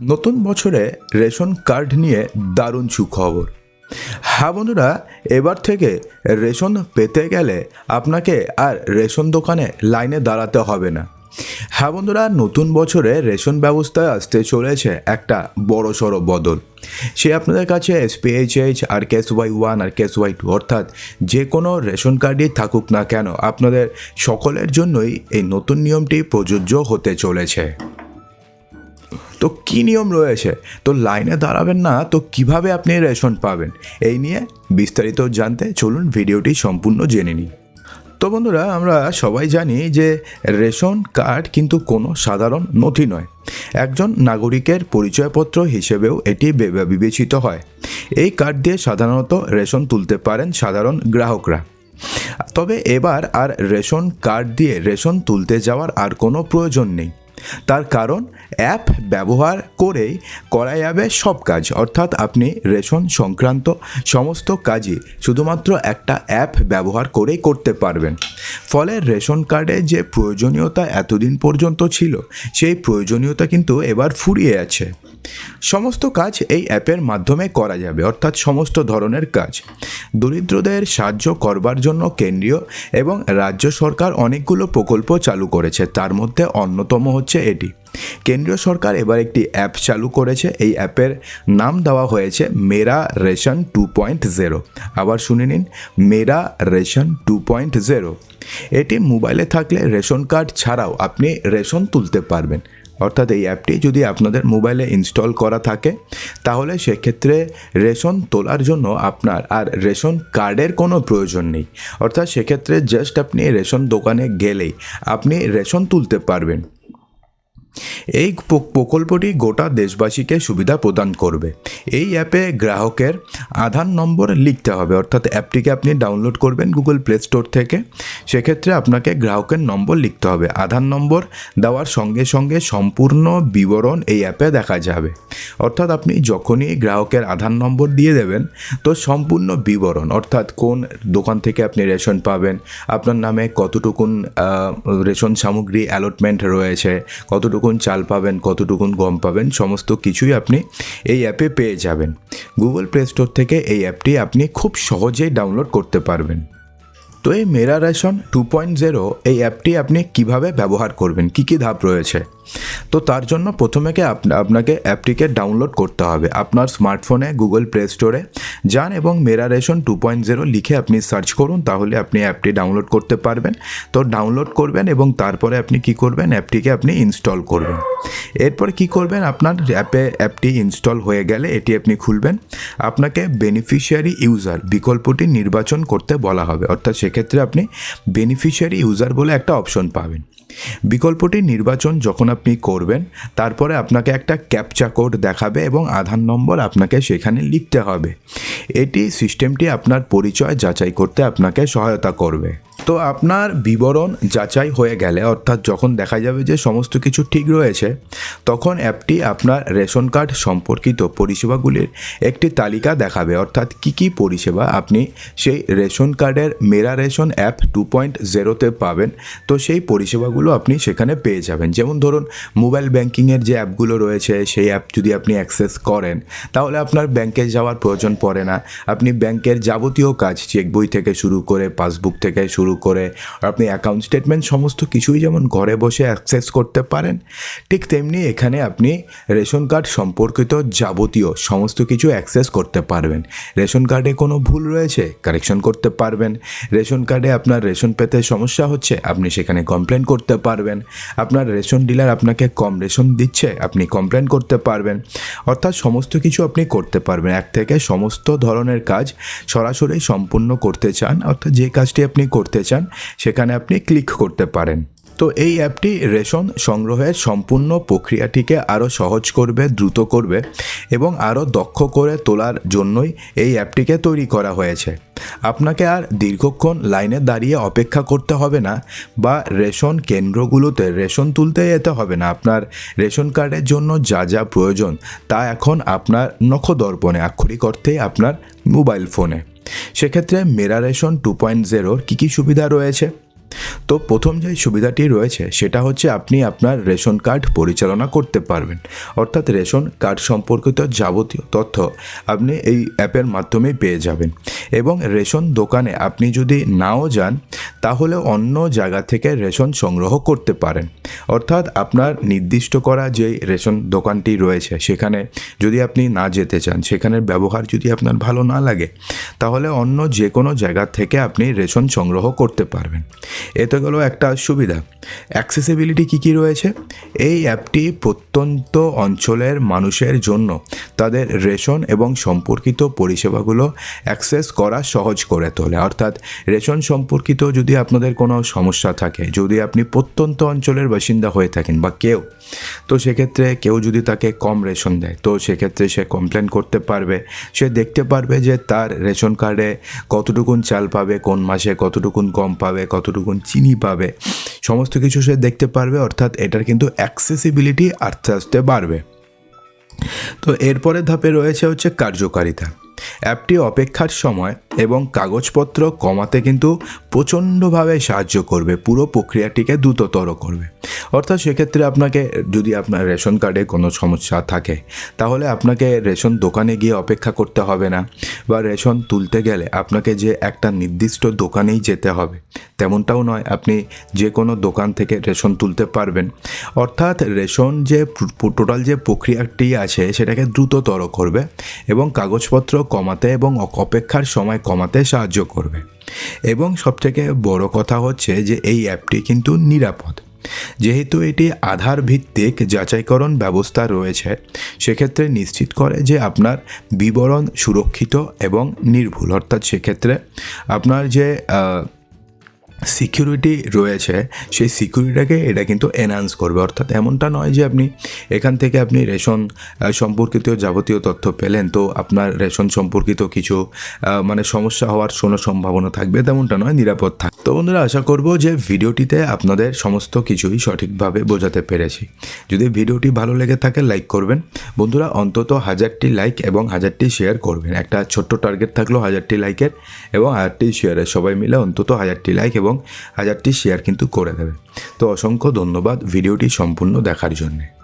নতুন বছরে ration card নিয়ে দারুণ সুখবর। হ্যাঁ বন্ধুরা, এবার থেকে রেশন পেতে গেলে আপনাকে আর রেশন দোকানে লাইনে দাঁড়াতে হবে না। হ্যাঁ বন্ধুরা, নতুন বছরে রেশন ব্যবস্থায় আসতে চলেছে একটা বড় সড়ো বদল। সে আপনাদের কাছে SPHH R K S Y one R K S Y two অর্থাৎ যে কোনো রেশন কার্ডই থাকুক না কেন, আপনাদের সকলের জন্যই এই নতুন নিয়মটি প্রযোজ্য হতে চলেছে। তো কী নিয়ম রয়েছে? তো লাইনে দাঁড়াবেন না, তো কীভাবে আপনি রেশন পাবেন? এই নিয়ে বিস্তারিত জানতে চলুন ভিডিওটি সম্পূর্ণ জেনে নিই তো বন্ধুরা, আমরা সবাই জানি যে রেশন কার্ড কিন্তু কোনো সাধারণ নথি নয়। একজন নাগরিকের পরিচয়পত্র হিসেবেও এটি বিবেচিত হয়। এই কার্ড দিয়ে সাধারণত রেশন তুলতে পারেন সাধারণ গ্রাহকরা। তবে এবার আর রেশন কার্ড দিয়ে রেশন তুলতে যাওয়ার আর কোনো প্রয়োজন নেই। তার কারণ, অ্যাপ ব্যবহার করেই করা যাবে সব কাজ। অর্থাৎ আপনি রেশন সংক্রান্ত সমস্ত কাজই শুধুমাত্র একটা অ্যাপ ব্যবহার করেই করতে পারবেন। ফলে রেশন কার্ডে যে প্রয়োজনীয়তা এতদিন পর্যন্ত ছিল, সেই প্রয়োজনীয়তা কিন্তু এবার ফুরিয়ে আছে। সমস্ত কাজ এই অ্যাপের মাধ্যমে করা যাবে, অর্থাৎ সমস্ত ধরনের কাজ। দরিদ্রদের সাহায্য করবার জন্য কেন্দ্রীয় এবং রাজ্য সরকার অনেকগুলো প্রকল্প চালু করেছে, তার মধ্যে অন্যতম হচ্ছে এটি। কেন্দ্রীয় সরকার এবার একটি অ্যাপ চালু করেছে, এই অ্যাপের নাম দেওয়া হয়েছে Mera ration two point zero. আবার শুনে নিন, Mera ration two point zero. এটি মোবাইলে থাকলে রেশন কার্ড ছাড়াও আপনি রেশন তুলতে পারবেন। অর্থাৎ এই অ্যাপটি যদি আপনাদের মোবাইলে ইনস্টল করা থাকে, তাহলে সেক্ষেত্রে রেশন তোলার জন্য আপনার আর রেশন কার্ডের কোনো প্রয়োজন নেই। অর্থাৎ সেক্ষেত্রে জাস্ট আপনি রেশন দোকানে গেলেই আপনি রেশন তুলতে পারবেন। এই প্রকল্পটি গোটা দেশবাসীকে সুবিধা প্রদান করবে। এই অ্যাপে গ্রাহকের আধার নম্বর লিখতে হবে, অর্থাৎ অ্যাপটিকে আপনি ডাউনলোড করবেন গুগল প্লে স্টোর থেকে। সেক্ষেত্রে আপনাকে গ্রাহকের নম্বর লিখতে হবে। আধার নম্বর দেওয়ার সঙ্গে সঙ্গে সম্পূর্ণ বিবরণ এই অ্যাপে দেখা যাবে। অর্থাৎ আপনি যখনই গ্রাহকের আধার নম্বর দিয়ে দেবেন, তো সম্পূর্ণ বিবরণ, অর্থাৎ কোন দোকান থেকে আপনি রেশন পাবেন, আপনার নামে কতটুকুন রেশন সামগ্রী অ্যালটমেন্ট রয়েছে কতটুকুন চাল পাবেন, কতটুকুন গম পাবেন, সমস্ত কিছুই আপনি এই অ্যাপে পেয়ে যাবেন। গুগল প্লে স্টোর থেকে এই অ্যাপটি আপনি খুব সহজেই ডাউনলোড করতে পারবেন। তো এই Mera ration two point zero এই অ্যাপটি আপনি কীভাবে ব্যবহার করবেন? কী কী ধাপ রয়েছে? তো তার জন্য প্রথমেকে আপ- আপনাকে অ্যাপটিকে ডাউনলোড করতে হবে আপনার স্মার্টফোনে গুগল প্লে স্টোরে যান এবং Mera ration two point zero লিখে আপনি সার্চ করুন, তাহলে আপনি অ্যাপটি ডাউনলোড করতে পারবেন। তো ডাউনলোড করবেন এবং তারপরে আপনি কি করবেন? অ্যাপটিকে আপনি ইনস্টল করবেন। এরপর কি করবেন? আপনার অ্যাপে অ্যাপটি ইনস্টল হয়ে গেলে এটি আপনি খুলবেন। আপনাকে বেনিফিশিয়ারি ইউজার বিকল্পটি নির্বাচন করতে বলা হবে। অর্থাৎ সেক্ষেত্রে আপনি বেনিফিশিয়ারি ইউজার বলে একটা অপশন পাবেন। বিকল্পটি নির্বাচন যখন আপনি করবেন, তারপরে আপনাকে একটা ক্যাপচা কোড দেখাবে এবং আধার নম্বর আপনাকে সেখানে লিখতে হবে। এটি সিস্টেমটি আপনার পরিচয় যাচাই করতে আপনাকে সহায়তা করবে। তো আপনার বিবরণ যাচাই হয়ে গেলে, অর্থাৎ যখন দেখা যাবে যে সমস্ত কিছু ঠিক রয়েছে, তখন অ্যাপটি আপনার রেশন কার্ড সম্পর্কিত পরিষেবাগুলির একটি তালিকা দেখাবে। অর্থাৎ কী কী পরিষেবা আপনি সেই রেশন কার্ডের Mera ration app two point জিরোতে পাবেন। তো সেই পরিষেবাগুলো আপনি সেখানে পেয়ে যাবেন। যেমন ধরুন, মোবাইল ব্যাঙ্কিংয়ের যে অ্যাপগুলো রয়েছে, সেই অ্যাপ যদি আপনি অ্যাক্সেস করেন, তাহলে আপনার ব্যাংকে যাওয়ার প্রয়োজন পড়ে না। আপনি ব্যাংকের যাবতীয় কাজ চেক বই থেকে শুরু করে, পাসবুক থেকে শুরু করে। আপনি অ্যাকাউন্ট স্টেটমেন্ট সমস্ত কিছুই যেমন ঘরে বসে অ্যাক্সেস করতে পারেন, ঠিক তেমনি এখানে আপনি রেশন কার্ড সম্পর্কিত যাবতীয় সমস্ত কিছু অ্যাক্সেস করতে পারবেন। রেশন কার্ডে কোনো ভুল রয়েছে? কারেকশন করতে পারবেন। রেশন কার্ডে আপনার রেশন পেতে সমস্যা হচ্ছে? আপনি সেখানে কমপ্লেন করতে পারবেন। আপনার রেশন ডিলার আপনাকে কম রেশন দিচ্ছে? আপনি কমপ্লেন করতে পারবেন। অর্থাৎ সমস্ত কিছু আপনি করতে পারবেন। এক থেকে সমস্ত ধরনের কাজ সরাসরি সম্পূর্ণ করতে চান। অর্থাৎ যে কাজটি আপনি করতে চান, সেখানে আপনি ক্লিক করতে পারেন। তো এই অ্যাপটি রেশন সংগ্রহের সম্পূর্ণ প্রক্রিয়াটিকে আরও সহজ করবে, দ্রুত করবে এবং আরও দক্ষ করে তোলার জন্যই এই অ্যাপটিকে তৈরি করা হয়েছে। আপনাকে আর দীর্ঘক্ষণ লাইনে দাঁড়িয়ে অপেক্ষা করতে হবে না বা রেশন কেন্দ্রগুলোতে রেশন তুলতে যেতে হবে না। আপনার রেশন কার্ডের জন্য যা যা প্রয়োজন তা এখন আপনার নখদর্পণে, আক্ষরিক অর্থেই আপনার মোবাইল ফোনে। সেক্ষেত্রে মেরারেশন টু পয়েন্ট জেরোর কী কী সুবিধা রয়েছে? তো প্রথম যে সুবিধাটি রয়েছে, সেটা হচ্ছে আপনি আপনার রেশন কার্ড পরিচালনা করতে পারবেন। অর্থাৎ রেশন কার্ড সম্পর্কিত যাবতীয় তথ্য আপনি এই অ্যাপের মাধ্যমেই পেয়ে যাবেন। এবং রেশন দোকানে আপনি যদি নাও যান, তাহলে অন্য জায়গা থেকে রেশন সংগ্রহ করতে পারেন। অর্থাৎ আপনার নির্দিষ্ট করা যে রেশন দোকানটি রয়েছে, সেখানে যদি আপনি না যেতে চান, সেখানের ব্যবহার যদি আপনার ভালো না লাগে, তাহলে অন্য যে কোনো জায়গা থেকে আপনি রেশন সংগ্রহ করতে পারবেন। এতে গেলো একটা সুবিধা। অ্যাক্সেসিবিলিটি কী কী রয়েছে? এই অ্যাপটি প্রত্যন্ত অঞ্চলের মানুষের জন্য তাদের রেশন এবং সম্পর্কিত পরিষেবাগুলো অ্যাক্সেস করা সহজ করে তোলে। অর্থাৎ রেশন সম্পর্কিত যদি আপনাদের কোনো সমস্যা থাকে, যদি আপনি প্রত্যন্ত অঞ্চলের বাসিন্দা হয়ে থাকেন বা কেউ, তো সেক্ষেত্রে কেউ যদি তাকে কম রেশন দেয়, তো সেক্ষেত্রে সে কমপ্লেন করতে পারবে। সে দেখতে পারবে যে তার রেশন কার্ডে কতটুকুন চাল পাবে, কোন মাসে কতটুকুন কম পাবে কতটুকুন চিনি পাবে, সমস্ত কিছু সে দেখতে পারবে, অর্থাৎ এটার কিন্তু অ্যাক্সেসিবিলিটি আস্তে আস্তে বাড়বে। তো এরপরের ধাপে রয়েছে হচ্ছে কার্যকারিতা। অ্যাপটি অপেক্ষার সময় এবং কাগজপত্র কমাতে কিন্তু প্রচণ্ডভাবে সাহায্য করবে, পুরো প্রক্রিয়াটিকে দ্রুততর করবে। অর্থাৎ সেক্ষেত্রে আপনাকে যদি আপনার রেশন কার্ডে কোনো সমস্যা থাকে, তাহলে আপনাকে রেশন দোকানে গিয়ে অপেক্ষা করতে হবে না বা রেশন তুলতে গেলে আপনাকে যে একটা নির্দিষ্ট দোকানেই যেতে হবে, তেমনটাও নয়, আপনি যে কোনো দোকান থেকে রেশন তুলতে পারবেন। অর্থাৎ রেশন যে টোটাল যে প্রক্রিয়াটি আছে, সেটাকে দ্রুততর করবে এবং কাগজপত্র কমাতে এবং অপেক্ষার সময় কমাতে সাহায্য করবে। এবং সবথেকে বড় কথা হচ্ছে যে এই অ্যাপটি কিন্তু নিরাপদ। যেহেতু এটি আধার ভিত্তিক যাচাইকরণ ব্যবস্থা রয়েছে, সেক্ষেত্রে নিশ্চিত করে যে আপনার বিবরণ সুরক্ষিত এবং নির্ভুল। অর্থাৎ সেক্ষেত্রে আপনার যে সিকিউরিটি রয়েছে, সেই সিকিউরিটিটাকে এটা কিন্তু এনহান্স করবে। অর্থাৎ এমনটা নয় যে আপনি এখান থেকে আপনি রেশন সম্পর্কিত যাবতীয় তথ্য পেলেন তো আপনার রেশন সম্পর্কিত কিছু মানে সমস্যা হওয়ার কোনো সম্ভাবনা থাকবে তেমনটা নয়, নিরাপদ থাক। তো বন্ধুরা, আশা করব যে ভিডিওটিতে আপনাদের সমস্ত কিছুই সঠিকভাবে বোঝাতে পেরেছি। যদি ভিডিওটি ভালো লেগে থাকে লাইক করবেন। বন্ধুরা, অন্তত হাজারটি লাইক এবং হাজারটি শেয়ার করবেন। একটা ছোট্ট টার্গেট থাকল হাজারটি লাইকের এবং হাজারটি শেয়ারের সবাই মিলে অন্তত হাজারটি লাইক এবং হাজারটি শেয়ার কিন্তু করে দেবে। তো অসংখ্য ধন্যবাদ ভিডিওটি সম্পূর্ণ দেখার জন্যে।